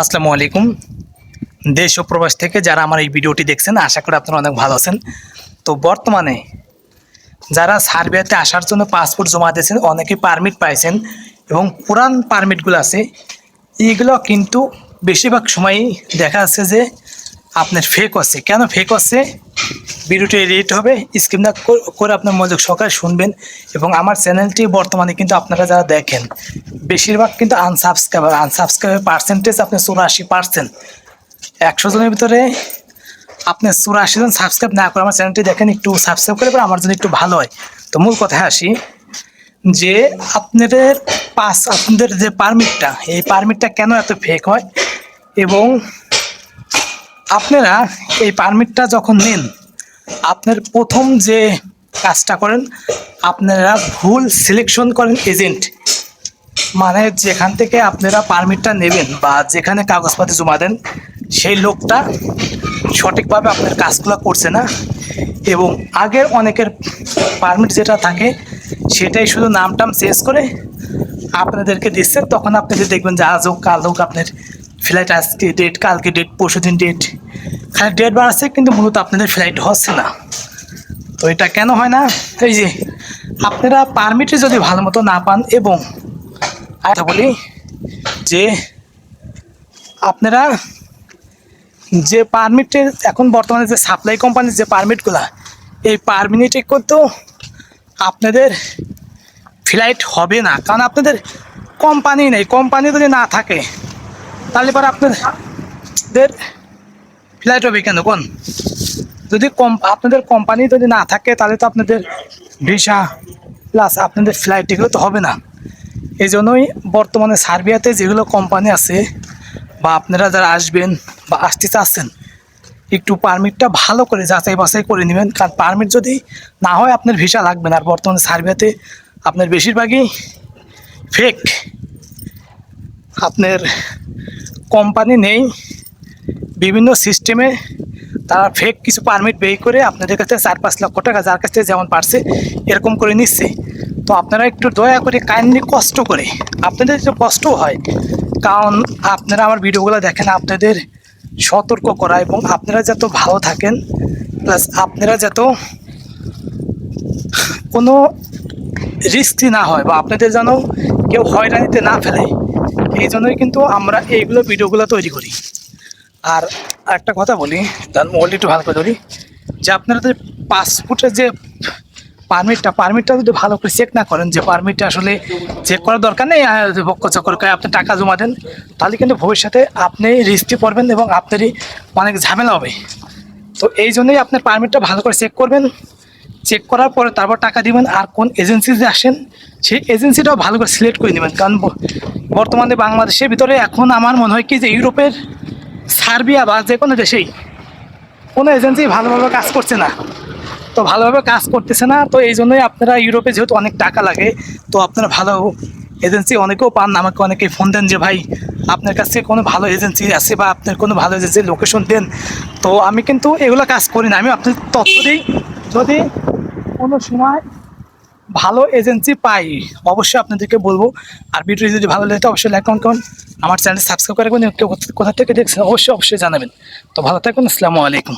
আসসালামু আলাইকুম। দেশ ও প্রবাস থেকে যারা আমার এই ভিডিওটি দেখছেন, আশা করি আপনারা অনেক ভালো আছেন। তো বর্তমানে যারা সার্বিয়াতে আসার জন্য পাসপোর্ট জমা দিয়েছেন, অনেকে পারমিট পাইছেন এবং পুরান পারমিটগুলো আছে এইগুলো কিন্তু বেশিরভাগ সময়ই দেখা যাচ্ছে যে আপনার ফেক আছে। কেন ফেক হচ্ছে ভিডিওটি এডিট হবে। স্ক্রিন করে আপনার মনোযোগ সহকারে শুনবেন এবং আমার চ্যানেলটি বর্তমানে কিন্তু আপনারা যারা দেখেন, বেশিরভাগ কিন্তু আনসাবস্ক্রাইবার আনসাবস্ক্রাইবার পার্সেন্টেজ আপনি চুরাশি পার্সেন্ট একশো জনের ভিতরে আপনি চুরাশি জন সাবস্ক্রাইব না করে আমার চ্যানেলটি দেখেন, একটু সাবস্ক্রাইব করে আমার জন্য একটু ভালো হয়। তো মূল কথায় আসি যে আপনাদের পাস, আপনাদের যে পারমিটটা এই পারমিটটা কেন এত ফেক হয়? এবং আপনারা এই পারমিটটা যখন নেন আপনার প্রথম যে কাজটা করেন, আপনারা ভুল সিলেকশন করেন এজেন্ট মানে যেখান থেকে আপনারা পারমিটটা নেবেন বা যেখানে কাগজপাতি জমা দেন, সেই লোকটা সঠিকভাবে আপনার কাজগুলো করছে না এবং আগের অনেকের পারমিট যেটা থাকে, সেটাই শুধু নাম টাম চেঞ্জ করে আপনাদেরকে দিচ্ছে। তখন আপনাদের দেখবেন যে আজ হোক, কাল হোক আপনার ফ্লাইট আজকে ডেট কালকে ডেট পরশু দিন ডেট খালি ডেট বাড়াচ্ছে কিন্তু মূলত আপনাদের ফ্লাইট হচ্ছে না। তো এটা কেন হয় না? এই যে, আপনারা পারমিটে যদি ভালো মতো না পান এবং আর বলি যে, আপনারা যে পারমিটের এখন বর্তমানে যে সাপ্লাই কোম্পানির যে পারমিটগুলা এই পারমিটে করতেও আপনাদের ফ্লাইট হবে না। কারণ আপনাদের কোম্পানি নেই। কোম্পানি যদি না থাকে, তাহলে পরে আপনাদের ফ্লাইট হবে কেন? কোন? যদি কম আপনাদের কোম্পানি যদি না থাকে, তাহলে তো আপনাদের ভিসা প্লাস আপনাদের ফ্লাইট এগুলো তো হবে না। এই জন্যই বর্তমানে সার্বিয়াতে যেগুলো কোম্পানি আছে, বা আপনারা যারা আসবেন বা আসতে চাচ্ছেন, একটু পারমিটটা ভালো করে যাচাই বাছাই করে নেবেন। কারণ পারমিট যদি না হয়, আপনার ভিসা লাগবে না। আর বর্তমানে সার্বিয়াতে আপনার বেশিরভাগই ফেক আপনার কোম্পানি নেই। বিভিন্ন সিস্টেমে তারা ফেক কিছু পারমিট বের করে আপনাদের কাছে চার পাঁচ লক্ষ টাকা, যার কাছ থেকে যেমন পারছে এরকম করে নিচ্ছে। তো আপনারা একটু দয়া করে কাইন্ডলি কষ্ট করে, আপনাদের যে কষ্ট হয়, কারণ আপনারা আমার ভিডিওগুলো দেখেন, আপনাদের সতর্ক করা এবং আপনারা যত ভালো থাকেন প্লাস আপনারা যত কোনো রিস্কই না হয় বা আপনাদের যেন কেউ হয়রানিতে না ফেলে, এই জন্যই কিন্তু আমরা এইগুলো ভিডিওগুলো তৈরি করি। আর একটা কথা বলি, তার মোবাইলটা একটু ভালো করে ধরি, যে আপনারা যদি পাসপোর্টের যে পারমিটটা পারমিটটা যদি ভালো করে চেক না করেন যে পারমিটটা আসলে চেক করার দরকার নেই যে চক্কর করে আপনি টাকা জমা দেন, তাহলে কিন্তু ভবিষ্যতে আপনি রিস্কে পড়বেন এবং আপনারই অনেক ঝামেলা হবে। তো এই জন্যই আপনার পারমিটটা ভালো করে চেক করবেন চেক করার পরে তারপর টাকা দিবেন, আর কোন এজেন্সিতে আসেন, সেই এজেন্সিটাও ভালো করে সিলেক্ট করে নেবেন। কারণ বর্তমানে বাংলাদেশের ভিতরে এখন আমার মনে হয় কি যে ইউরোপের সার্বিয়া বা যে কোনো দেশেই কোনো এজেন্সি ভালোভাবে কাজ করছে না। তো ভালোভাবে কাজ করতেছে না, তো এই জন্যই আপনারা ইউরোপে যেহেতু অনেক টাকা লাগে, তো আপনারা ভালো এজেন্সি অনেকেও পান আমাকে অনেকে ফোন দেন যে, ভাই, আপনার কাছে কোনো ভালো এজেন্সি আছে বা আপনার কোনো ভালো এজেন্সির লোকেশন দেন। তো আমি কিন্তু এগুলো কাজ করি না। আমি আপনার তথ্য দিই। যদি কোনো সময় ভালো এজেন্সি পাই, অবশ্যই আপনাদেরকে বলব। আর ভিডিও যদি ভালো লাগে অবশ্যই লাইক কমেন্ট করুন আমার চ্যানেল সাবস্ক্রাইব করে রাখবেন। কেউ কোথা থেকে দেখছেন, অবশ্যই অবশ্যই জানাবেন। তো ভালো থাকুন, আসসালামু আলাইকুম।